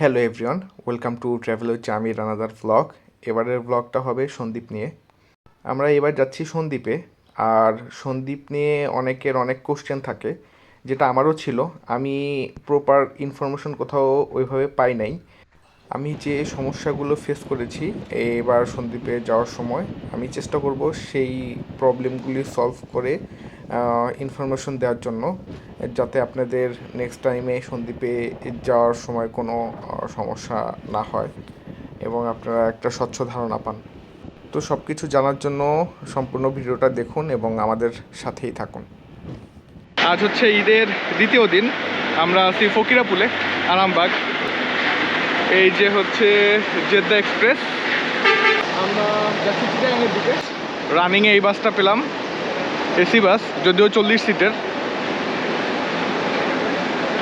Hello everyone welcome to travel with Jamir another blog এবারের ব্লগটা হবে সন্দীপ নিয়ে। আমরা এবার যাচ্ছি সন্দীপে। আর সন্দীপ নিয়ে অনেকের অনেক কোশ্চেন থাকে, যেটা আমারও ছিল। আমি প্রপার ইনফরমেশন কোথাও ওইভাবে পাই নাই। আমি যে সমস্যাগুলো ফেস করেছি এবার সন্দীপে যাওয়ার সময়, আমি চেষ্টা করব সেই প্রবলেমগুলি সলভ করে ইনফরমেশন দেওয়ার জন্য, যাতে আপনাদের নেক্সট টাইমে সন্দীপে যাওয়ার সময় কোনো সমস্যা না হয় এবং আপনারা একটা স্বচ্ছ ধারণা পান। তো সব কিছু জানার জন্য সম্পূর্ণ ভিডিওটা দেখুন এবং আমাদের সাথেই থাকুন। আজ হচ্ছে ঈদের দ্বিতীয় দিন। আমরা আছি ফকিরাপুলে, আরামবাগ। এই যে হচ্ছে জেদ্দা এক্সপ্রেস। আমরা রানিংয়ে এই বাসটা পেলাম। এসি বাস, যদিও চল্লিশ সিটের।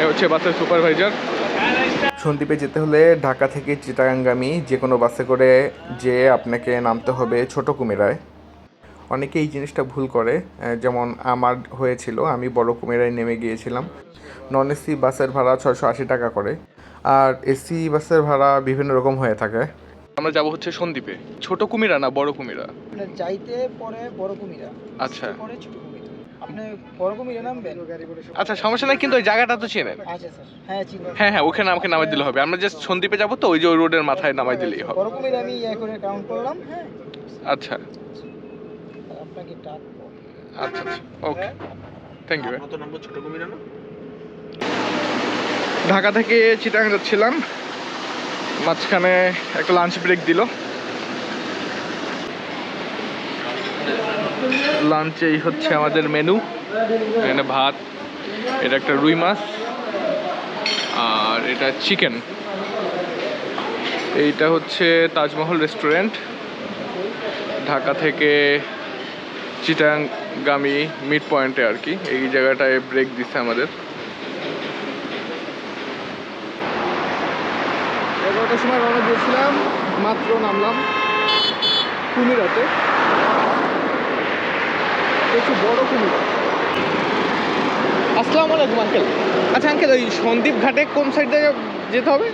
হচ্ছে বাসের সুপারভাইজার। সন্দীপে যেতে হলে ঢাকা থেকে চিটাগাঙ্গামী যে কোনো বাসে করে যে আপনাকে নামতে হবে ছোট কুমিরায়। অনেকে এই জিনিসটা ভুল করে যেমন আমার হয়েছিল, আমি বড় কুমিরায় নেমে গিয়েছিলাম। নন এসি বাসের ভাড়া ছয়শো আশি টাকা করে, আর এসি বাসের ভাড়া বিভিন্ন রকম হয়ে থাকে। আমরা যাব হচ্ছে সন্দ্বীপে। ছোট কুমিরা না বড় কুমিরা? আপনার যাইতে পরে বড় কুমিরা আচ্ছা। পরে ছোট কুমিরা। আপনি বড় কুমিরা নামবেন? আচ্ছা সমস্যা নাই কিন্তু ওই জায়গাটা তো চেনেন। আচ্ছা স্যার। হ্যাঁ চিনি। হ্যাঁ হ্যাঁ ওখানে আমাকে নামাই দিলে হবে। আমরা জাস্ট সন্দ্বীপে যাব তো ওই যে ওই রোডের মাথায় নামাই দিলেই হবে। বড় কুমিরা আমি ইয়ে করে কাউন্ট করলাম হ্যাঁ। আচ্ছা। আপনাকে ডাকবো। আচ্ছা আচ্ছা। ওকে থ্যাংক ইউ ঢাকা থেকে চিটাং যাচ্ছিলাম। মাঝখানে একটা লাঞ্চ ব্রেক দিল। লাঞ্চে এই হচ্ছে আমাদের মেনু এখানে ভাত, এটা একটা রুই মাছ, আর এটা চিকেন এইটা হচ্ছে তাজমহল রেস্টুরেন্ট ঢাকা থেকে চিটাগামী মিড পয়েন্টে আর কি। এই জায়গাটায় ব্রেক দিচ্ছে আমাদের এগারোটার সময় রওনা দিয়েছিলাম মাত্র নামলাম কুমিরাতে। একটু বড় কুমিরা। আসসালামু আলাইকুম আঙ্কেল। আচ্ছা আঙ্কেল ওই সন্দীপ ঘাটে কোন সাইডে যেতে হবে?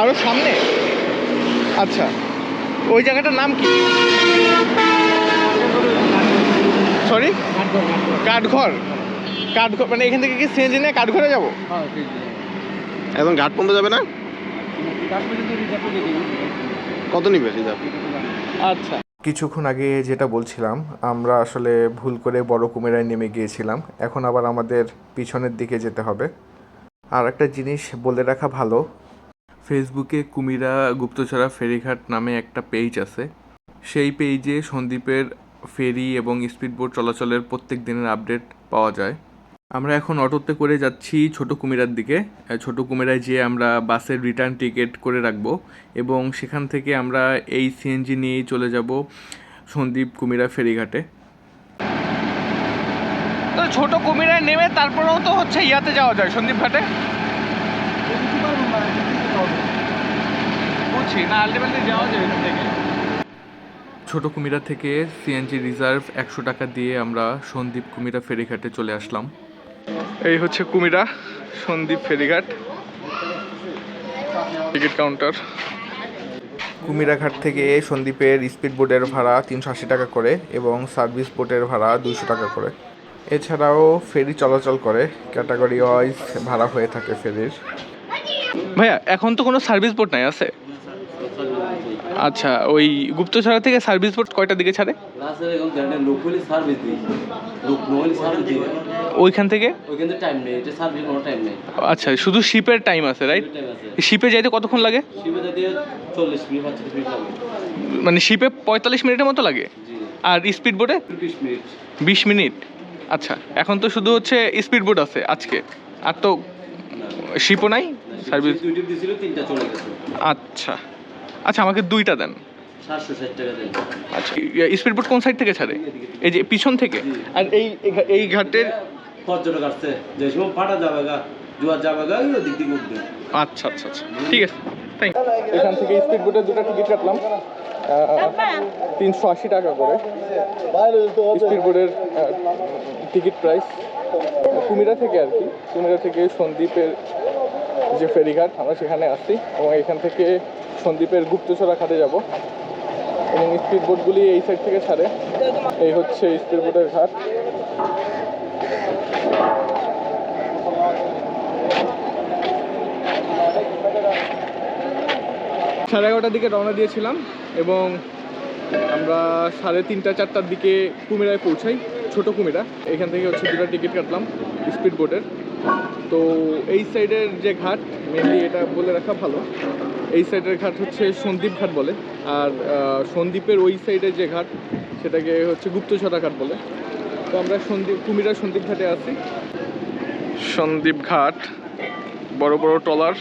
আরও সামনে? আচ্ছা ওই জায়গাটার নাম কি? সরি কাঠঘর। কাঠঘর মানে এখান থেকে কি সিএনজি নিয়ে কাঠঘরে যাব? এখন ঘাট পর্যন্ত যাবে না? কত নিবে রিজার্ভ আচ্ছা। কিছুক্ষণ আগে যেটা বলছিলাম আমরা আসলে ভুল করে বড় কুমিরায় নেমে গিয়েছিলাম। এখন আবার আমাদের পিছনের দিকে যেতে হবে। আর একটা জিনিস বলে রাখা ভালো ফেসবুকে কুমিরা গুপ্তছড়া ফেরিঘাট নামে একটা পেজ আছে। সেই পেজে সন্দ্বীপের ফেরি এবং স্পিডবোট চলাচলের প্রত্যেক দিনের আপডেট পাওয়া যায়। আমরা এখন অটোতে করে যাচ্ছি ছোট কুমিরার দিকে। ছোট কুমিরায় যেয়ে আমরা বাসের রিটার্ন টিকিট করে রাখব এবং সেখান থেকে আমরা এই সিএনজি নিয়েই চলে যাব সন্দীপ কুমিরা ফেরিঘাটে। তো ছোট কুমিরায় নেমে তারপরেও তো হচ্ছে ইয়াতে যাওয়া যায় সন্দীপ ঘাটে? বুঝছি না আলটিমেটলি যাওয়া যায় এখান থেকে। ছোট কুমিরা থেকে সিএনজি রিজার্ভ একশো টাকা দিয়ে আমরা সন্দীপ কুমিরা ফেরিঘাটে চলে আসলাম। এই হচ্ছে কুমিরা সন্দীপ ফেরিঘাট। Ticket counter. কুমিরা ঘাট থেকে সন্দীপের স্পিড বোটের ভাড়া তিনশো আশি টাকা করে এবং সার্ভিস বোটের ভাড়া দুইশো টাকা করে। এছাড়াও ফেরি চলাচল করে ক্যাটাগরি ওয়াইজ ভাড়া হয়ে থাকে ফেরির। ভাইয়া এখন তো কোনো সার্ভিস বোট নাই আছে? আচ্ছা ওই গুপ্তছড়া থেকে সার্ভিস বোট কয়টার দিকে ছাড়ে? ওইখান থেকে? টাইম নেই এটা সার্ভিস কোনো টাইম নেই। আচ্ছা শুধু শিপের টাইম আছে রাইট শিপে যাইতে কতক্ষণ লাগে? শিবে দিয়ে চল্লিশ মিনিট পঁয়তাল্লিশ মিনিট লাগে। মানে শিপে পঁয়তাল্লিশ মিনিটের মতো লাগে? আর স্পিড বোটে বিশ মিনিট। বিশ মিনিট। আচ্ছা এখন তো শুধু হচ্ছে স্পিড বোট আছে আজকে। আর তো শিপও নাই সার্ভিস আচ্ছা। আচ্ছা আমাকে দুইটা দেন। আচ্ছা স্পিড বোট কোন সাইড থেকে ছাড়ে? এই যে পিছন থেকে? আর এই এই ঘাটের পর্যটক আসছে যে সময় ফাটা যাবে গা জুয়ার যাবে গা ওই দিক দিয়ে উঠবে আচ্ছা আচ্ছা আচ্ছা। ঠিক আছে থ্যাংক এখান থেকে স্পিড বোটের দুটো টিকিট কাটলাম। তিনশো আশি টাকা করে। স্পিড বোর্ডের টিকিট প্রাইস কুমিরা থেকে আর কি। কুমিরা থেকে সন্দ্বীপের যে ফেরিঘাট আমরা সেখানে আসছি। এবং এখান থেকে সন্দ্বীপের গুপ্তছড়া ঘাটে যাব। এবং স্পিড বোটগুলি এই সাইড থেকে ছাড়ে। এই হচ্ছে স্পিড বোটের ঘাট। সাড়ে এগারোটার দিকে রওনা দিয়েছিলাম এবং আমরা সাড়ে তিনটা, চারটার দিকে কুমিরায় পৌঁছাই, ছোট কুমিরা। এখান থেকে হচ্ছে দুটো টিকিট কাটলাম স্পিড বোটের তো এই সাইডের যে ঘাট মেনলি এটা বলে রাখা ভালো। এই সাইডের ঘাট হচ্ছে সন্দ্বীপ ঘাট বলে। আর সন্দ্বীপের ওই সাইডের যে ঘাট, সেটাকে হচ্ছে গুপ্তছড়া ঘাট বলে। তো আমরা সন্দীপ কুমিরা সন্দ্বীপ ঘাটে আছি। সন্দ্বীপ ঘাট বড় বড় ট্রলার।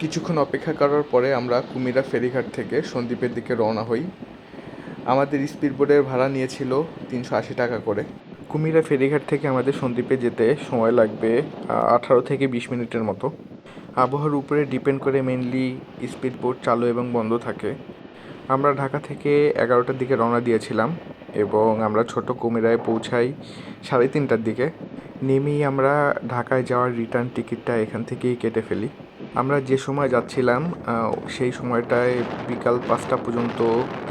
কিছুক্ষণ অপেক্ষা করার পরে আমরা কুমিরা ফেরিঘাট থেকে সন্দ্বীপের দিকে রওনা হই। আমাদের স্পিড বোটের ভাড়া নিয়েছিল তিনশো আশি টাকা করে। কুমিরা ফেরিঘাট থেকে আমাদের সন্দ্বীপে যেতে সময় লাগবে আঠারো থেকে বিশ মিনিটের মতো। আবহাওয়ার উপরে ডিপেন্ড করে মেনলি স্পিড বোট চালু এবং বন্ধ থাকে। আমরা ঢাকা থেকে এগারোটার দিকে রওনা দিয়েছিলাম এবং আমরা ছোট কুমিরায় পৌঁছাই সাড়ে তিনটার দিকে। নেমেই আমরা ঢাকায় যাওয়ার রিটার্ন টিকিটটা এখান থেকেই কেটে ফেলি। আমরা যে সময় যাচ্ছিলাম সেই সময়টায় বিকাল পাঁচটা পর্যন্ত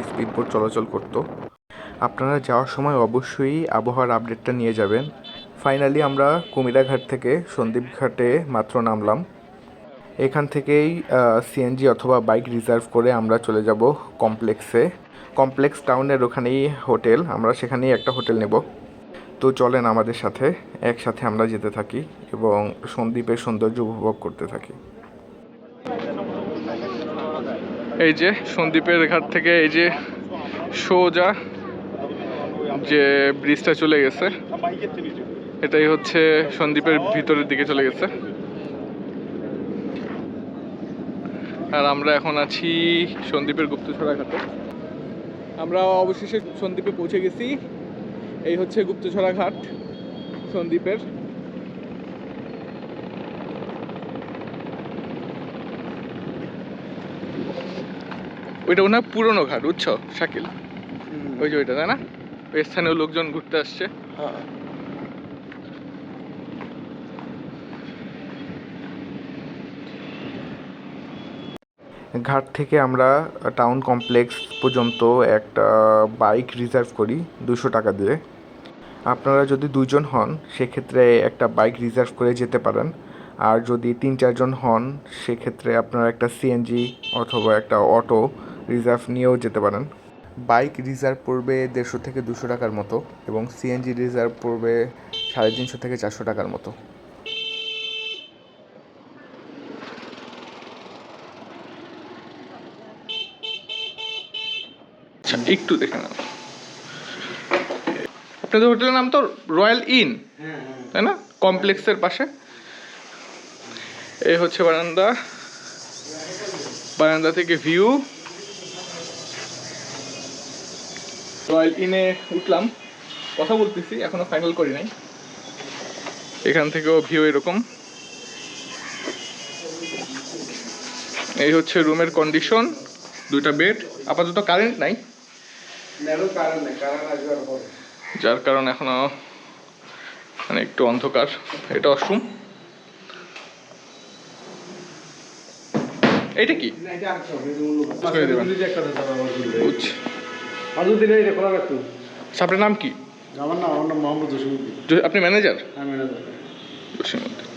স্পিড বোট চলাচল করতো। আপনারা যাওয়ার সময় অবশ্যই আবহাওয়ার আপডেটটা নিয়ে যাবেন। ফাইনালি আমরা কুমিরাঘাট থেকে সন্দ্বীপ ঘাটে মাত্র নামলাম। এখান থেকেই সিএনজি অথবা বাইক রিজার্ভ করে আমরা চলে যাব কমপ্লেক্সে কমপ্লেক্স টাউনের ওখানেই হোটেল আমরা সেখানেই একটা হোটেল নেব। তো চলেন আমাদের সাথে, একসাথে আমরা যেতে থাকি এবং সন্দ্বীপের সৌন্দর্য উপভোগ করতে থাকি। এই যে সন্দ্বীপের ঘাট থেকে এই যে সোজা যে ব্রিজটা চলে গেছে, এটাই হচ্ছে সন্দ্বীপের ভিতরের দিকে চলে গেছে। আর আমরা এখন আছি সন্দ্বীপের গুপ্তছড়া ঘাটে আমরা অবশেষে সন্দ্বীপে পৌঁছে গেছি। এই হচ্ছে গুপ্তছড়া ঘাট সন্দ্বীপের ওইটা ওনার পুরনো ঘাট বুঝছ শাকিল? ওই যে ওইটা তাই না? ওই স্থানীয় লোকজন ঘুরতে আসছে। ঘাট থেকে আমরা টাউন কমপ্লেক্স পর্যন্ত একটা বাইক রিজার্ভ করি দুশো টাকা দিয়ে। আপনারা যদি দুজন হন, সেক্ষেত্রে একটা বাইক রিজার্ভ করে যেতে পারেন। আর যদি তিন, চারজন হন, সেক্ষেত্রে আপনারা একটা সিএনজি অথবা একটা অটো রিজার্ভ নিয়েও যেতে পারেন। বাইক রিজার্ভ পড়বে দেড়শো থেকে দুশো টাকার মতো এবং সিএনজি রিজার্ভ পড়বে সাড়ে তিনশো থেকে চারশো টাকার মতো। আচ্ছা একটু দেখে নাও। আপনাদের হোটেলের নাম তো রয়্যাল ইন, তাই না? কমপ্লেক্সের পাশে। এই হচ্ছে বারান্দা। বারান্দা থেকে ভিউ। রয়্যাল ইনে উঠলাম। কথা বলতেছি, এখনও ফাইনাল করি নাই। এখান থেকেও ভিউ এরকম। এই হচ্ছে রুমের কন্ডিশন দুইটা বেড আপাতত কারেন্ট নাই। যার কারণে এখনও মানে একটু অন্ধকার। এটা অশ্রুম এইটা কি? আপনার নাম কি? আমার নাম আমার নাম মোহাম্মদ জসিমুদ্দিন আপনি ম্যানেজার? হ্যাঁ ম্যানেজার। জসিমউদ্দিন।